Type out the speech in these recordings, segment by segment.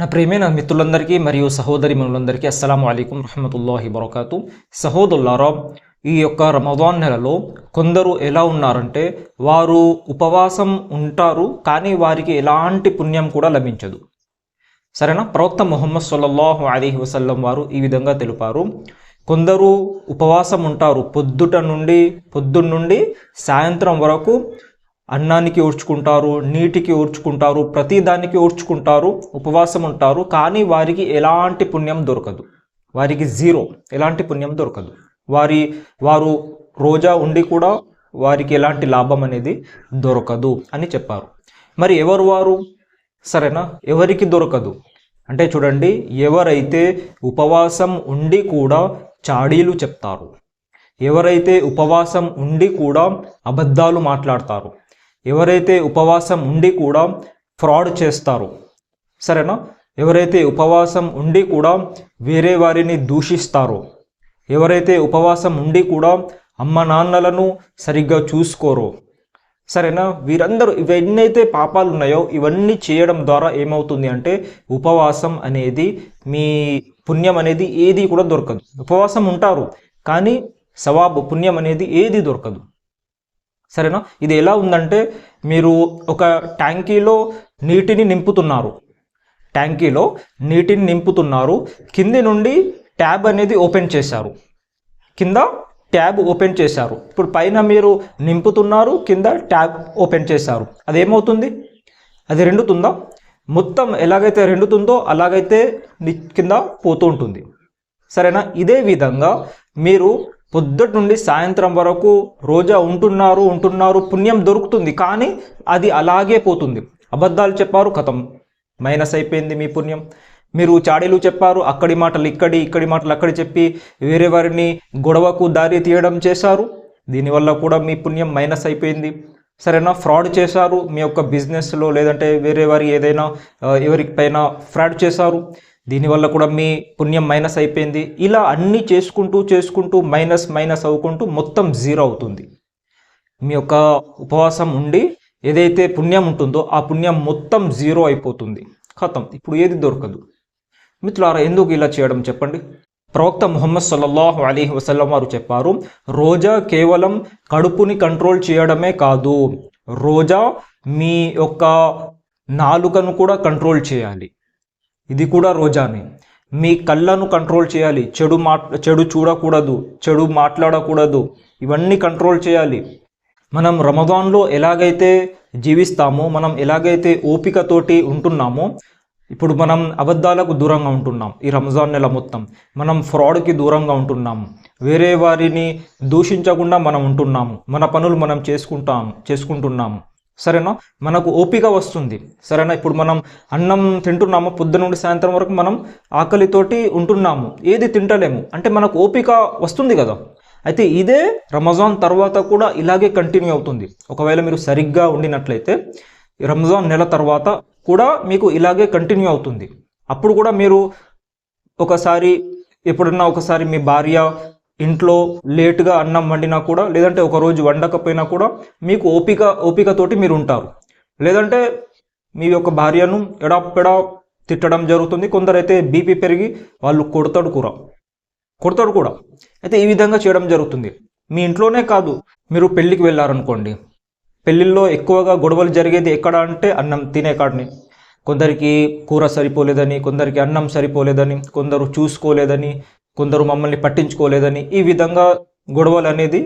నా ప్రేమైన మిత్రులందరికీ మరియు సహోదరి మనులందరికీ అస్సలం అయికం రహమతుల్లాహి వరకాతు సహోదరులారా ఈ యొక్క రమదాన్ నెలలో కొందరు ఎలా ఉన్నారంటే వారు ఉపవాసం ఉంటారు కానీ వారికి ఎలాంటి పుణ్యం కూడా లభించదు. సరేనా? ప్రవక్త ముహమ్మద్ సల్లల్లాహు అలీహి వసల్లం వారు ఈ విధంగా తెలిపారు. కొందరు ఉపవాసం ఉంటారు పొద్దుట నుండి పొద్దున్న నుండి సాయంత్రం వరకు అన్నానికి ఓర్చుకుంటారు నీటికి ఓర్చుకుంటారు ప్రతిదానికి ఓర్చుకుంటారు ఉపవాసం ఉంటారు కానీ వారికి ఎలాంటి పుణ్యం దొరకదు. వారికి జీరో ఎలాంటి పుణ్యం దొరకదు. వారి వారు రోజా ఉండి కూడా వారికి ఎలాంటి లాభం అనేది దొరకదు అని చెప్పారు. మరి ఎవరు వారు? సరేనా? ఎవరికి దొరకదు? అంటే చూడండి ఎవరైతే ఉపవాసం ఉండి కూడా చాడీలు చెప్తారు ఎవరైతే ఉపవాసం ఉండి కూడా అబద్ధాలు మాట్లాడతారు ఎవరైతే ఉపవాసం ఉండి కూడా ఫ్రాడ్ చేస్తారు సరేనా? ఎవరైతే ఉపవాసం ఉండి కూడా వేరే వారిని దూషిస్తారో ఎవరైతే ఉపవాసం ఉండి కూడా అమ్మ నాన్నలను సరిగ్గా చూసుకోరో సరేనా? వీరందరూ ఇవన్నైతే పాపాలు ఉన్నాయో ఇవన్నీ చేయడం ద్వారా ఏమవుతుంది అంటే ఉపవాసం అనేది మీ పుణ్యం అనేది ఏది కూడా దొరకదు. ఉపవాసం ఉంటారు కానీ సవాబు పుణ్యం అనేది ఏది దొరకదు. సరేనా? ఇది ఎలా ఉందంటే మీరు ఒక ట్యాంకీలో నీటిని నింపుతున్నారు. ట్యాంకీలో నీటిని నింపుతున్నారు. కింది నుండి ట్యాబ్ అనేది ఓపెన్ చేశారు. కింద ట్యాబ్ ఓపెన్ చేశారు. ఇప్పుడు పైన మీరు నింపుతున్నారు కింద ట్యాబ్ ఓపెన్ చేశారు. అదేమవుతుంది? అది రెండుతుందా? మొత్తం ఎలాగైతే రెండుతుందో అలాగైతే కింద పోతూ ఉంటుంది. సరేనా? ఇదే విధంగా మీరు పొద్దుటి నుండి సాయంత్రం వరకు రోజా ఉంటున్నారు ఉంటున్నారు పుణ్యం దొరుకుతుంది కానీ అది అలాగే పోతుంది. అబద్ధాలు చెప్పారు కథం మైనస్ అయిపోయింది మీ పుణ్యం. మీరు చాడీలు చెప్పారు అక్కడి మాటలు ఇక్కడి ఇక్కడి మాటలు అక్కడి చెప్పి వేరే వారిని గొడవకు దారి తీయడం చేశారు? దీనివల్ల కూడా మీ పుణ్యం మైనస్ అయిపోయింది. సరేనా ఫ్రాడ్ చేశారు మీ యొక్క బిజినెస్లో లేదంటే వేరే వారి ఏదైనా ఆ, ఎవరికి పైన ఫ్రాడ్ చేశారు? దీనివల్ల కూడా మీ పుణ్యం మైనస్ అయిపోయింది. ఇలా అన్నీ చేసుకుంటూ చేసుకుంటూ మైనస్ మైనస్ అవ్వుకుంటూ మొత్తం జీరో అవుతుంది. మీ యొక్క ఉపవాసం ఉండి ఏదైతే పుణ్యం ఉంటుందో ఆ పుణ్యం మొత్తం జీరో అయిపోతుంది. ఖతం. ఇప్పుడు ఏది దొరకదు. మిత్రులారా ఎందుకు ఇలా చేయడం చెప్పండి? ప్రవక్త ముహమ్మద్ సల్లల్లాహు అలీహి వసల్లం వారు చెప్పారు రోజా కేవలం కడుపుని కంట్రోల్ చేయడమే కాదు రోజా మీ యొక్క నాలుకను కూడా కంట్రోల్ చేయాలి. ఇది కూడా రోజానే. మీ కళ్ళను కంట్రోల్ చేయాలి. చెడు మాట్ చెడు చూడకూడదు. చెడు మాట్లాడకూడదు. ఇవన్నీ కంట్రోల్ చేయాలి. మనం రమదాన్లో ఎలాగైతే జీవిస్తామో మనం ఎలాగైతే ఓపికతోటి ఉంటున్నామో ఇప్పుడు మనం అబద్ధాలకు దూరంగా ఉంటున్నాం ఈ రంజాన్ నెల మొత్తం. మనం ఫ్రాడ్కి దూరంగా ఉంటున్నాం. వేరే వారిని దూషించకుండా మనం ఉంటున్నాము. మన పనులు మనం చేసుకుంటాం చేసుకుంటున్నాము. సరేనా? మనకు ఓపిక వస్తుంది. సరేనా? ఇప్పుడు మనం అన్నం తింటున్నాము పొద్దు నుండి సాయంత్రం వరకు మనం ఆకలితోటి ఉంటున్నాము. ఏది తింటలేము. అంటే మనకు ఓపిక వస్తుంది కదా. అయితే ఇదే రమజాన్ తర్వాత కూడా ఇలాగే కంటిన్యూ అవుతుంది. ఒకవేళ మీరు సరిగ్గా ఉండినట్లయితే ఈ రంజాన్ నెల తర్వాత కూడా మీకు ఇలాగే కంటిన్యూ అవుతుంది. అప్పుడు కూడా మీరు ఒకసారి ఎప్పుడన్నా ఒకసారి మీ భార్య ఇంట్లో లేటుగా అన్నం వండినా కూడా లేదంటే ఒకరోజు వండకపోయినా కూడా మీకు ఓపిక ఓపికతోటి మీరు ఉంటారు. లేదంటే మీ యొక్క భార్యను ఎడాపెడా తిట్టడం జరుగుతుంది. కొందరైతే బీపీ పెరిగి వాళ్ళు కొడతాడు కూర కొడతాడు కూడా. అయితే ఈ విధంగా చేయడం జరుగుతుంది. మీ ఇంట్లోనే కాదు మీరు పెళ్ళికి వెళ్ళారనుకోండి. పెళ్ళిళ్ళలో ఎక్కువగా గొడవలు జరిగేది ఎక్కడ అంటే అన్నం తినే కాడని. కొందరికి కూర సరిపోలేదని కొందరికి అన్నం సరిపోలేదని కొందరు చూసుకోలేదని కొందరు మమ్మల్ని పట్టించుకోలేదని ఈ విధంగా గొడవలు అనేది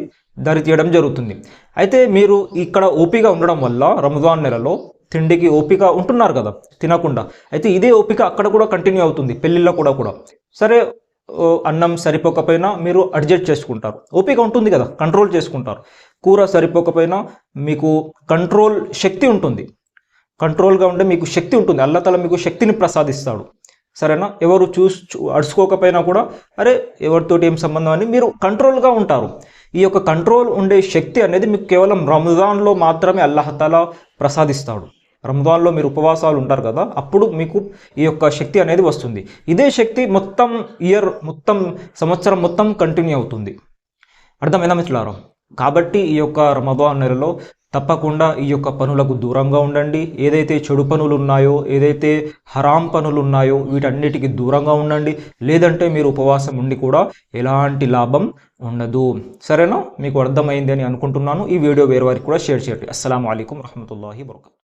దారి తీయడం జరుగుతుంది. అయితే మీరు ఇక్కడ ఓపిక ఉండడం వల్ల రంజాన్ నెలలో తిండికి ఓపిక ఉంటున్నారు కదా తినకుండా. అయితే ఇదే ఓపిక అక్కడ కూడా కంటిన్యూ అవుతుంది పెళ్ళిళ్ళలో కూడా కూడా. సరే అన్నం సరిపోకపోయినా మీరు అడ్జస్ట్ చేసుకుంటారు. ఓపిక ఉంటుంది కదా కంట్రోల్ చేసుకుంటారు. కూర సరిపోకపోయినా మీకు కంట్రోల్ శక్తి ఉంటుంది. కంట్రోల్గా ఉంటే మీకు శక్తి ఉంటుంది. అల్లతల మీకు శక్తిని ప్రసాదిస్తాడు. సరేనా? ఎవరు చూసి చూ- అడుచుకోకపోయినా కూడా అరే ఎవరితోటి ఏం సంబంధం అని మీరు కంట్రోల్గా ఉంటారు. ఈ యొక్క కంట్రోల్ ఉండే శక్తి అనేది మీకు కేవలం రంజాన్లో మాత్రమే అల్లహతల ప్రసాదిస్తాడు. రంజాన్లో మీరు ఉపవాసాలు ఉంటారు కదా అప్పుడు మీకు ఈ యొక్క శక్తి అనేది వస్తుంది. ఇదే శక్తి మొత్తం ఇయర్ మొత్తం సంవత్సరం మొత్తం కంటిన్యూ అవుతుంది. అర్థమైనా మిత్రులారా? కాబట్టి ఈ యొక్క రమదాన్ నెలలో తప్పకుండా ఈ యొక్క పనులకు దూరంగా ఉండండి. ఏదైతే చెడు పనులు ఉన్నాయో ఏదైతే హరాం పనులు ఉన్నాయో వీటన్నిటికీ దూరంగా ఉండండి. లేదంటే మీరు ఉపవాసం ఉండి కూడా ఎలాంటి లాభం ఉండదు. సరేనా? మీకు అర్థమైంది అని అనుకుంటున్నాను. ఈ వీడియో వేరే వారికి కూడా షేర్ చేయండి. అస్సలం అయికం వరహమూల వరకatu